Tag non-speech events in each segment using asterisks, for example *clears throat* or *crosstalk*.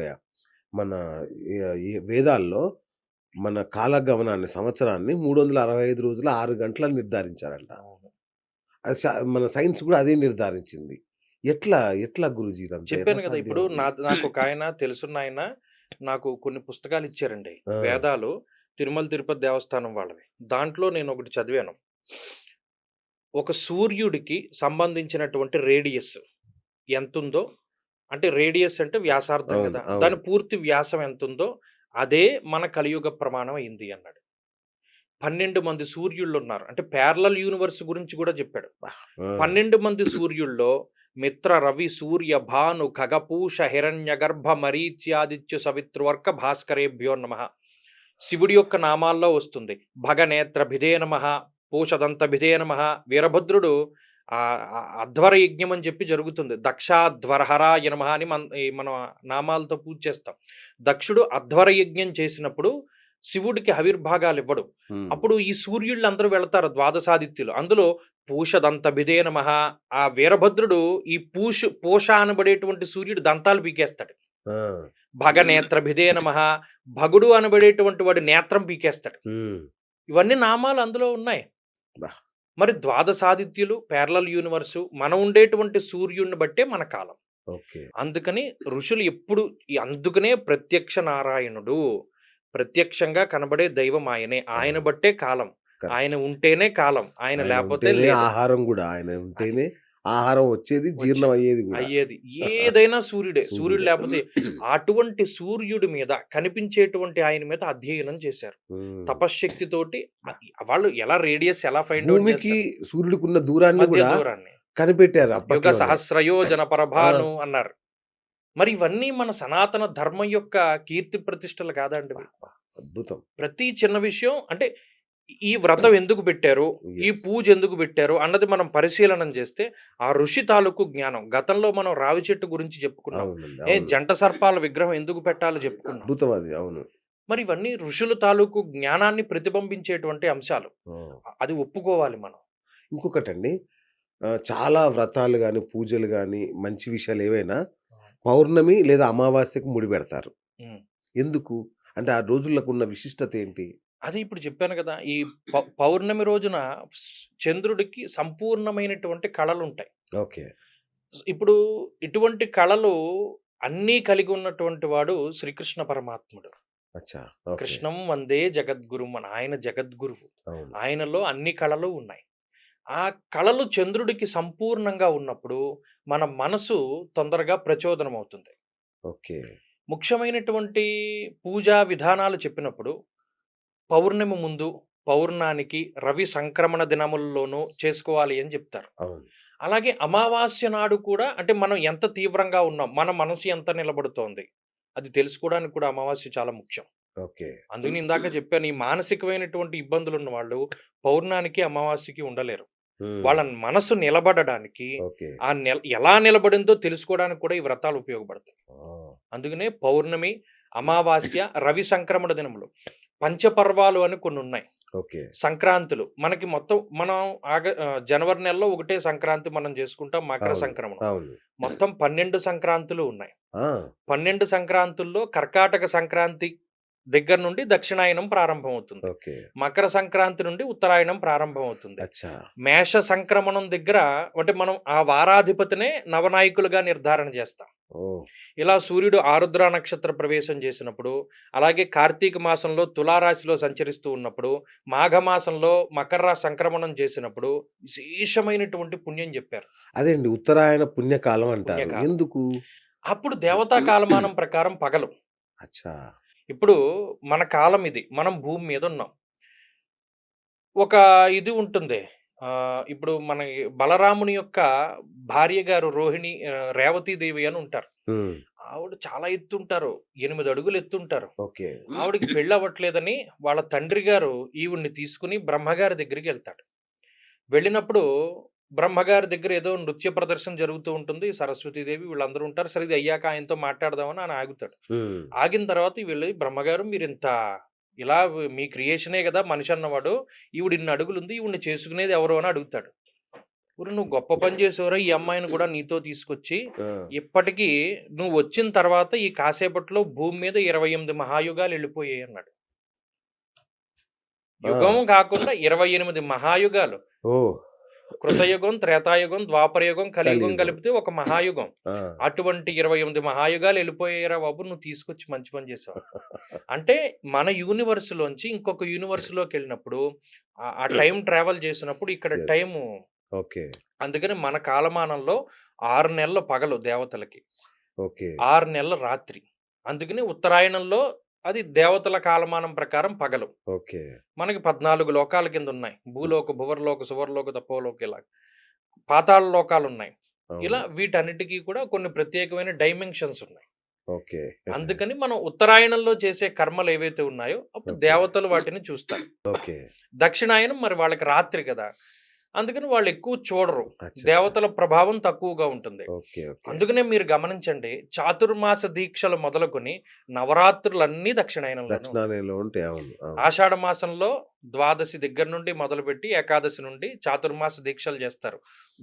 మర్చిపోయా. మన వేదాల్లో మన కాలగమనాన్ని, సంవత్సరాన్ని 365 రోజుల 6 గంటలని నిర్ధారించారంట. అవును. అది స మన సైన్స్ కూడా అదే నిర్ధారించింది. ఎట్లా, ఎట్లా గురూజీ చెప్పాను గదా! ఇప్పుడు సాధ్యం? నా నాకొకాయన తెలుసున్నాయన నాకు కొన్ని పుస్తకాలిచ్చారండి. ఆ! వేదాలు తిరుమల తిరుపతి దేవస్థానం వాళ్ళవి. దాంట్లో నేనొకటి చదివాను. ఒక సూర్యుడికి సంబంధించినటువంటి రేడియస్ ఎంతుందో అంటే రేడియస్ అంటే వ్యాసార్థం! అవును. దాని పూర్తి వ్యాసం ఎంతుందో అదే మన కలియుగ ప్రమాణం అయింది అన్నాడు. 12 మంది సూర్యుళ్ళున్నారు. అంటే ప్యారలల్ యూనివర్స్ గురించి జెప్పాడు. ఆ! 12 మంది సూర్యుల్లో మిత్ర, రవి, సూర్య, భాను, ఖగపూష, హిరణ్యగర్భ, మరీచ్యాదిత్య, సవితృవర్క, భాస్కరేభ్యో నమః. శివుడి యొక్క నామాల్లో వస్తుంది. భగనేత్ర భిదే నమః, పూషదంత భిదే నమః. వీరభద్రుడు అధ్వర యజ్ఞం అని చెప్పి జరుగుతుంది. దక్షాధ్వరహరాయ నమః అని మన మన నామాలతో పూజ చేస్తాం. దక్షుడు అధ్వర యజ్ఞం చేసినప్పుడు శివుడికి హవిర్భాగాలివ్వడు. హ్మ్. అప్పుడు ఈ సూర్యుళ్ళందరూ వెళతారు ద్వాదశాదిత్యులు. అందులో పూషదంత భిదే నమః. ఆ వీరభద్రుడు ఈ పూష్ పూష అనబడేటువంటి సూర్యుడు దంతాలు పీకేస్తాడు. భగనేత్ర భిదే నమః. భగుడు అనబడేటువంటి వాడు నేత్రం పీకేస్తాడు. ఇవన్నీ నామాలు అందులో ఉన్నాయి. మరి ద్వాదశాదిత్యులు, ప్యారలల్ యూనివర్సు మనం ఉండేటువంటి సూర్యుడిని బట్టే మన కాలం. ఓకే. అందుకని ఋషులు ఎప్పుడు అందుకనే ప్రత్యక్ష నారాయణుడు. ప్రత్యక్షంగా కనబడే దైవం ఆయనే. ఆయన. బట్టే కాలం. ఆయన ఉంటేనే కాలం. ఆయన లేదు. ఆహారం గూడా. ఆయన. ఉంటేనే ఆహారం వచ్చేది, వచ్చి జీర్ణం అయ్యేది. అయ్యేది. ఏదైనా సూర్యుడే. సూర్యుడు. లేపోతే అటువంటి సూర్యుడి మీద కనిపించేటువంటి ఆయన మీద అధ్యయనం చేశారు. తపశ్శక్తితోటి వాళ్ళు ఎలా రేడియస్ ఎలా ఫైండ్ భూమికి చేస్తారు? సూర్యుడికున్న దూరాన్ని. కనిపెట్టారు యుగ అప్పట్లోనే. సహస్రయోజన ఆ! పరభాను అన్నారు. మరి ఇవన్నీ మన సనాతన ధర్మం యొక్క కీర్తి ప్రతిష్టలు కాదండి! అద్భుతం. ప్రతి చిన్న విషయం అంటే ఈ వ్రతం ఎందుకు పెట్టారు? ఈ. పూజ ఎందుకు పెట్టారు? అన్నది మనం పరిశీలనం చేస్తే ఆ ఋషి తాలూకు జ్ఞానం. గతంలో మనం రావి చెట్టు గురించి చెప్పుకున్నాం. ఏ. జంట సర్పాల విగ్రహం ఎందుకు పెట్టాలో చెప్పుకున్నాం. అది. అవును. మరి ఇవన్నీ ఋషుల తాలూకు జ్ఞానాన్ని ప్రతిబింబించేటువంటి అంశాలు. అది ఒప్పుకోవాలి మనం. ఇంకొకటండి చాలా వ్రతాలు గాని, పూజలు గాని, మంచి విషయాలు ఏవైనా! పౌర్ణమి లేదా అమావాస్యకు ముడిపెడతారు. హ్మ్. ఎందుకు? అంటే ఆ రోజులకున్న విశిష్టత ఏంటి? అదే ఇప్పుడు చెప్పాను కదా! ఈ పౌర్ణమి రోజున చంద్రుడికి సంపూర్ణమైనటువంటి కళలుంటాయి. ఓకే. స్ ఇప్పుడు ఇటువంటి కళలు అన్నీ కలిగి ఉన్నటువంటి వాడు శ్రీకృష్ణ పరమాత్ముడు. ఓకే. కృష్ణం వందే జగద్గురుం అని ఆయన జగద్గురువు. ఆయనలో అన్ని కళలు ఉన్నాయి. ఆ కళలు చంద్రుడికి సంపూర్ణంగా ఉన్నప్పుడు మన మనసు తొందరగా ప్రచోదనమవుతుంది. ఓకే. ముఖ్యమైనటువంటి పూజా విధానాలు చెప్పినప్పుడు పౌర్ణమి ముందు, పౌర్ణానికి, రవి సంక్రమణ దినముల్లోనూ చేసుకోవాలి అని చెప్తారు. అలాగే అమావాస్య నాడు కూడా అంటే మనం ఎంత తీవ్రంగా ఉన్నాం, మన మనసు ఎంత నిలబడుతోంది, అది తెలుసుకోవడానికి కూడా అమావాస్య చాలా ముఖ్యం. ఓకే. అందుకని ఇందాక చెప్పాను ఈ మానసికమైనటువంటి ఇబ్బందులున్న వాళ్ళు పౌర్ణానికి, అమావాస్యకి ఉండలేరు. వాళ్ళ. మనసు నిలబడడానికి. ఆ నెల ఎలా నిలబడిందో తెలుసుకోవడానికి కూడా ఈ వ్రతాలు ఉపయోగపడతాయి. అందుకనే పౌర్ణమి, అమావాస్య, రవి సంక్రమణ దినములు. పంచపర్వాలు అని కొన్నున్నాయి. ఓకే. సంక్రాంతులు. మనకి మొత్తం మనం ఆగ జనవరి నెలలో ఒకటే సంక్రాంతి మనం చేసుకుంటాం మకర. సంక్రమణం. మొత్తం 12 సంక్రాంతులు ఉన్నాయి. 12 సంక్రాంతుల్లో కర్కాటక సంక్రాంతి దగ్గర నుండి దక్షిణాయనం ప్రారంభమవుతుంది. మకర సంక్రాంతి నుండి ఉత్తరాయణం ప్రారంభమవుతుంది. మేష సంక్రమణం దగ్గర అంటే మనం ఆ వారాధిపతినే నవనాయకులుగా నిర్ధారణ చేస్తాం. ఇలా సూర్యుడు ఆరుద్ర నక్షత్ర ప్రవేశం చేసినప్పుడు, అలాగే కార్తీక మాసంలో తులారాశిలో సంచరిస్తూ ఉన్నప్పుడు, మాఘమాసంలో మకర సంక్రమణం చేసినప్పుడు విశేషమైనటువంటి పుణ్యం చెప్పారు. అదే అండి. ఉత్తరాయణ పుణ్యకాలం అంటారు. ఎందుకు? అప్పుడు దేవతా *clears throat* కాలమానం ప్రకారం పగలు. అచ్చా! ఇప్పుడు మన కాలం ఇది. మనం భూమి మీద ఉన్నాం. ఒక ఇది ఉంటుంది. ఆహ్, ఇప్పుడు మన బలరాముని యొక్క భార్య గారు రోహిణి రేవతీదేవి అని ఉంటారు. ఆవిడ చాలా ఎత్తుంటారు. 8 అడుగులు ఎత్తుంటారు. ఓకే. ఆవిడకి పెళ్ళవ్వట్లేదని వాళ్ళ తండ్రి గారు ఈవిడ్ని తీసుకొని బ్రహ్మగారి దగ్గరికెళ్తాడు. వెళ్ళినప్పుడు బ్రహ్మగారి దగ్గర ఏదో నృత్య ప్రదర్శన జరుగుతూ ఉంటుంది. సరస్వతీదేవి వీళ్ళందరూ ఉంటారు. సరే ఇది అయ్యాక ఆయనతో మాట్లాడదామని ఆయన ఆగుతాడు. ఆగిన తర్వాత వీళ్ళు బ్రహ్మగారు మీరింత ఇలా మీ క్రియేషనే గదా మనిషి అన్నవాడు. ఈవిడ ఇన్ని అడుగులుంది. ఈవిడ్ని చేసుకునేది ఎవరు అని అడుగుతాడు. ఊరు నువ్వు గొప్ప పని చేసేవరా ఈ అమ్మాయిని కూడా నీతో తీసుకొచ్చి ఇప్పటికీ నువ్వు వచ్చిన తర్వాత ఈ కాసేపట్లో భూమి మీద ఇరవై ఎనిమిది మహాయుగాలు వెళ్ళిపోయాయి అన్నాడు యుగం కాకుండా ఇరవై ఎనిమిది మహాయుగాలు కృతయుగం త్రేతాయుగం ద్వాపరయుగం కలియుగం. కలిపితే ఒక మహాయుగం. అటువంటి ఇరవై ఎనిమిది మహాయుగాలు వెళ్ళిపోయారా బాబు నువ్వు తీసుకొచ్చి మంచి పని చేసావు. అంటే మన యూనివర్స్ లోంచి ఇంకొక యూనివర్స్లోకి వెళ్ళినప్పుడు ఆ- టైం ట్రావెల్ *clears throat* చేసినప్పుడు ఇక్కడ. టైము ఓకే అందుకని మన కాలమానంలో ఆరు నెలల పగలు దేవతలకి. ఓకే ఆరు నెలల రాత్రి. అందుకని ఉత్తరాయణంలో అది దేవతల కాలమానం ప్రకారం పగలు. ఓకే. మనకి పద్నాలుగు లోకాల కింద ఉన్నాయి భూలోక భువర్లోక సువర్లోక తపోలోక ఇలా పాతాళ లోకాలు ఉన్నాయి. ఇలా వీటన్నిటికీ కూడా కొన్ని ప్రత్యేకమైన డైమెన్షన్స్ ఉన్నాయి. ఓకే. అందుకని మనం ఉత్తరాయణంలో చేసే కర్మలు ఏవైతే ఉన్నాయో అప్పుడు. దేవతలు వాటిని చూస్తారు. ఓకే. దక్షిణాయనం మరి వాళ్ళకి రాత్రి కదా. అందుకని వాళ్ళు ఎక్కువ చూడరు. దేవతల ప్రభావం తక్కువగా ఉంటుంది. అందుకనే మీరు గమనించండి చాతుర్మాస దీక్షలు మొదలుకొని నవరాత్రులన్నీ దక్షిణాయనంలో. ఆషాఢ మాసంలో ద్వాదశి దగ్గర నుండి మొదలుపెట్టి ఏకాదశి నుండి చాతుర్మాస దీక్షలు చేస్తారు.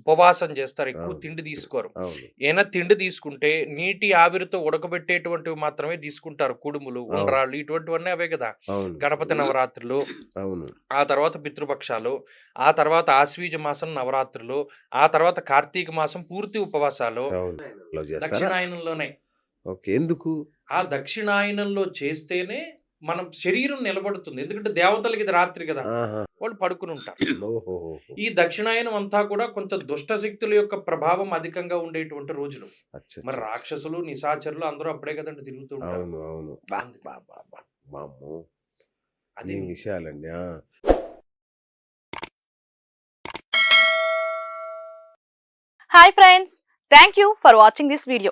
ఉపవాసం చేస్తారు. ఎక్కువ. తిండి తీసుకోరు. ఏమైనా తిండి తీసుకుంటే నీటి ఆవిరితో ఉడకబెట్టేటువంటివి మాత్రమే తీసుకుంటారు. కుడుములు. ఉండ్రాళ్ళు ఇటువంటివన్నీ అవే కదా. గణపతి నవరాత్రులు ఆ తర్వాత పితృపక్షాలు ఆ తర్వాత ఆశ్వీజ మాసం నవరాత్రులు ఆ తర్వాత కార్తీక మాసం పూర్తి ఉపవాసాలు దక్షిణాయనంలోనే. ఎందుకు? ఆ దక్షిణాయనంలో చేస్తేనే మనం శరీరం నిలబడుతుంది. ఎందుకంటే దేవతలకి ఇది రాత్రి కదా. వాళ్ళు పడుకుని ఉంటారు. ఈ దక్షిణాయనం అంతా కూడా కొంత దుష్ట శక్తుల యొక్క ప్రభావం అధికంగా ఉండేటువంటి రోజులు. మరి రాక్షసులు నిశాచరులు అందరూ అప్పుడే కదండి తిరుగుతూ ఉంటారు. అది విషయాలండి. Hi friends thank you for watching this video